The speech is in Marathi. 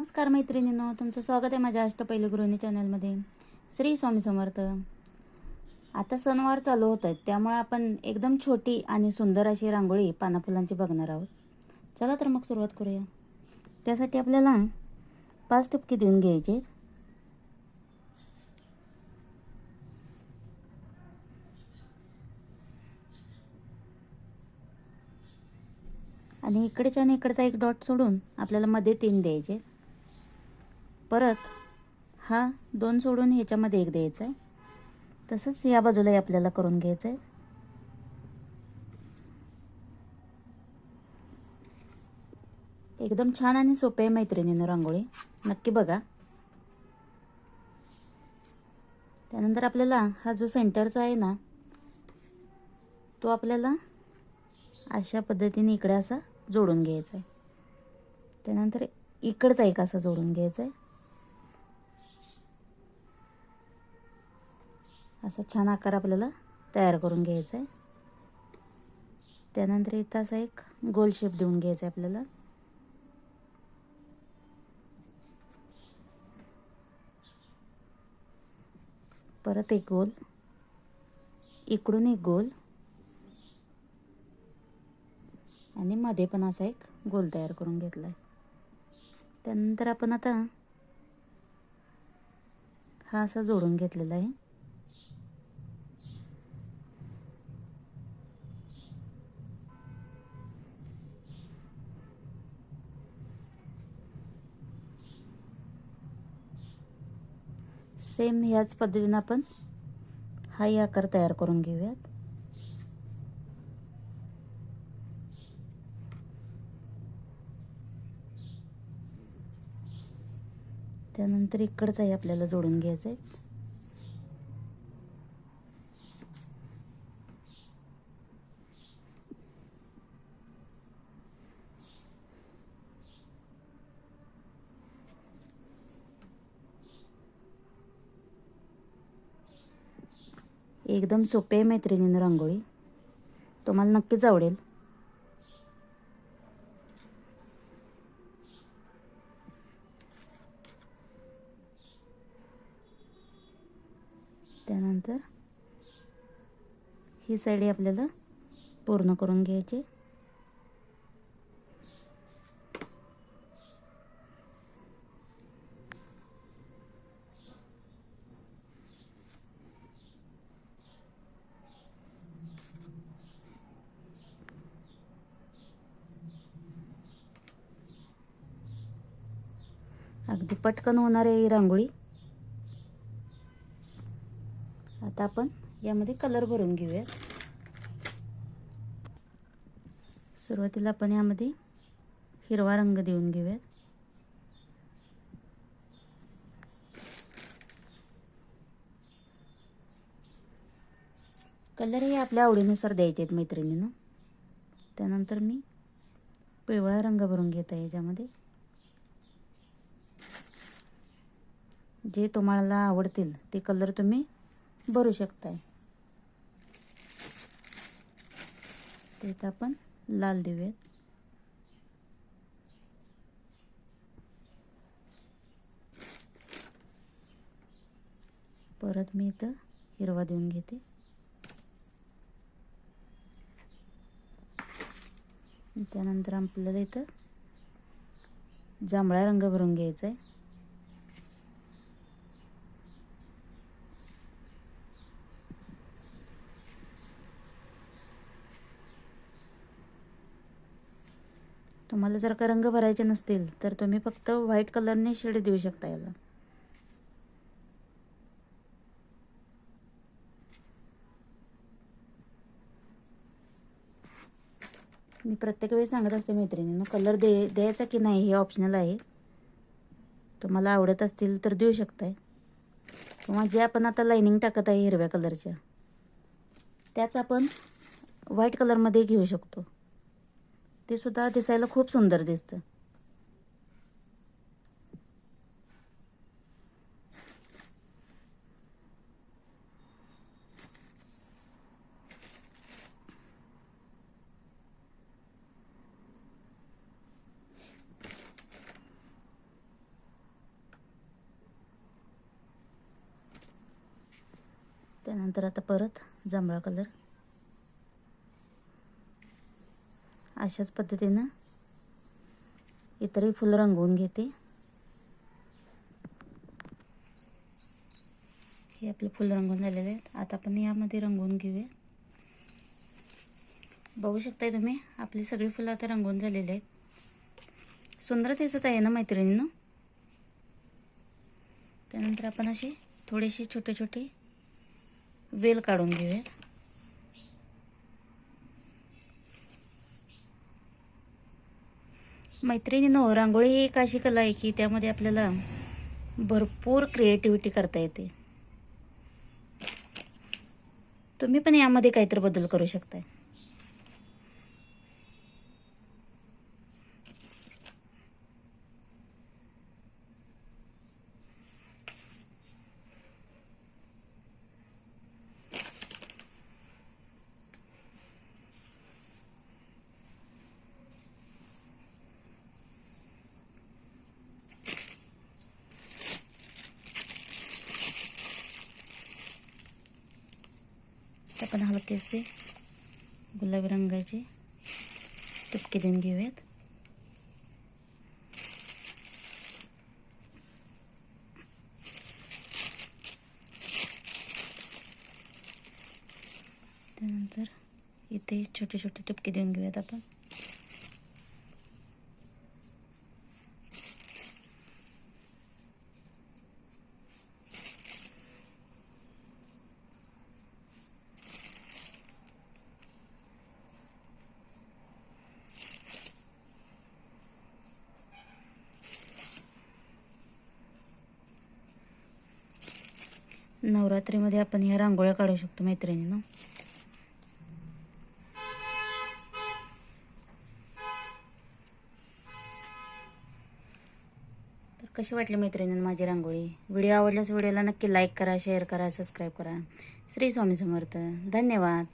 नमस्कार मैत्रिणींनो तुमचं स्वागत आहे माझ्या अष्टपैलू गृहिणी चॅनलमध्ये. श्री स्वामी समर्थ. आता सणवार चालू होत आहेत त्यामुळे आपण एकदम छोटी आणि सुंदर अशी रांगोळी पानाफुलांची बघणार आहोत. चला तर मग सुरुवात करूया. त्यासाठी आपल्याला पाच टपके देऊन घ्यायचे आणि इकडच्या आणि इकडचा एक डॉट सोडून आपल्याला मध्ये तीन द्यायचे परत हा दोन सोडून ह्याच्यामध्ये एक द्यायचा आहे तसंच या बाजूलाही आपल्याला करून घ्यायचं आहे एकदम छान आणि सोपे आहे मैत्रिणीनं रांगोळी. नक्की बघा. त्यानंतर आपल्याला हा जो सेंटरचा आहे ना तो आपल्याला अशा पद्धतीने इकडे असा जोडून घ्यायचा आहे त्यानंतर इकडचा एक असा जोडून घ्यायचा आहे असा छान आकार आपल्याला तयार करून घ्यायचा आहे. त्यानंतर इथं असा एक गोल शेप देऊन घ्यायचा आहे आपल्याला. परत एक गोल. इकडून एक गोल. आणि मध्ये पण असा एक गोल तयार करून घेतला आहे. त्यानंतर आपण आता हा असा जोडून घेतलेला आहे. सेम ह्याच पद्धतीनं आपण हाही आकार तयार करून घेऊयात. त्यानंतर इकडचाही आपल्याला जोडून घ्यायचं आहे एकदम सोपे आहे मैत्रिणीनं रांगोळी. तुम्हाला नक्कीच आवडेल. त्यानंतर ही साईड आपल्याला पूर्ण करून घ्यायची. अगदी पटकन होणार आहे ही रांगोळी. आता आपण यामध्ये कलर भरून घेऊया सुरुवातीला आपण यामध्ये हिरवा रंग देऊन घेऊयात. कलर हे आपल्या आवडीनुसार द्यायचे आहेत मैत्रिणीनं. त्यानंतर मी पिवळा रंग भरून घेत आहे याच्यामध्ये. जे तुम्हाला आवडतील ते कलर तुम्ही भरू शकताय. त्यात आपण लाल देऊयात. परत मी इथं हिरवा देऊन घेते. त्यानंतर आपल्याला इथं जांभळा रंग भरून घ्यायचा आहे तुम्हाला जर का रंग भरायचे नसतील तर तुम्ही फक्त व्हाईट कलरने शेड देऊ शकता याला. मी प्रत्येक वेळी सांगत असते मैत्रिणींना कलर दे द्यायचा की नाही हे ऑप्शनल आहे. तुम्हाला आवडत असतील तर देऊ शकताय. किंवा जे आपण आता लाईनिंग टाकत आहे हिरव्या कलरच्या त्याच आपण व्हाईट कलरमध्ये घेऊ शकतो. ते सुद्धा दिसायला खूप सुंदर दिसतं. त्यानंतर आता परत जांभळा कलर अशाच पद्धतीनं इतरही फुलं रंगवून घेते. हे आपले फुलं रंगवून झालेले आहेत. आता आपण यामध्ये रंगवून घेऊया. बघू शकताय तुम्ही आपली सगळी फुलं आता रंगवून झालेली आहेत. सुंदर दिसत आहे ना मैत्रिणींनो? त्यानंतर आपण असे थोडेसे छोटे छोटे वेल काढून घेऊयात. मैत्रिणीनो रांगोळी ही एक अशी कला आहे की त्यामध्ये आपल्याला भरपूर क्रिएटिव्हिटी करता येते. तुम्ही पण यामध्ये काहीतरी बदल करू शकताय. आपण हलके असे गुलाबी रंगाचे टुपके देऊन घेऊयात. त्यानंतर इथे छोटे छोटे टिपके देऊन घेऊयात आपण. नवरात्रीमध्ये आपण ह्या रांगोळ्या काढू शकतो मैत्रिणीनं. तर कशी वाटली मैत्रिणीनं माझी रांगोळी? व्हिडिओ आवडल्यास व्हिडिओला नक्की लाईक करा शेअर करा सबस्क्राईब करा. श्री स्वामी समर्थ. धन्यवाद.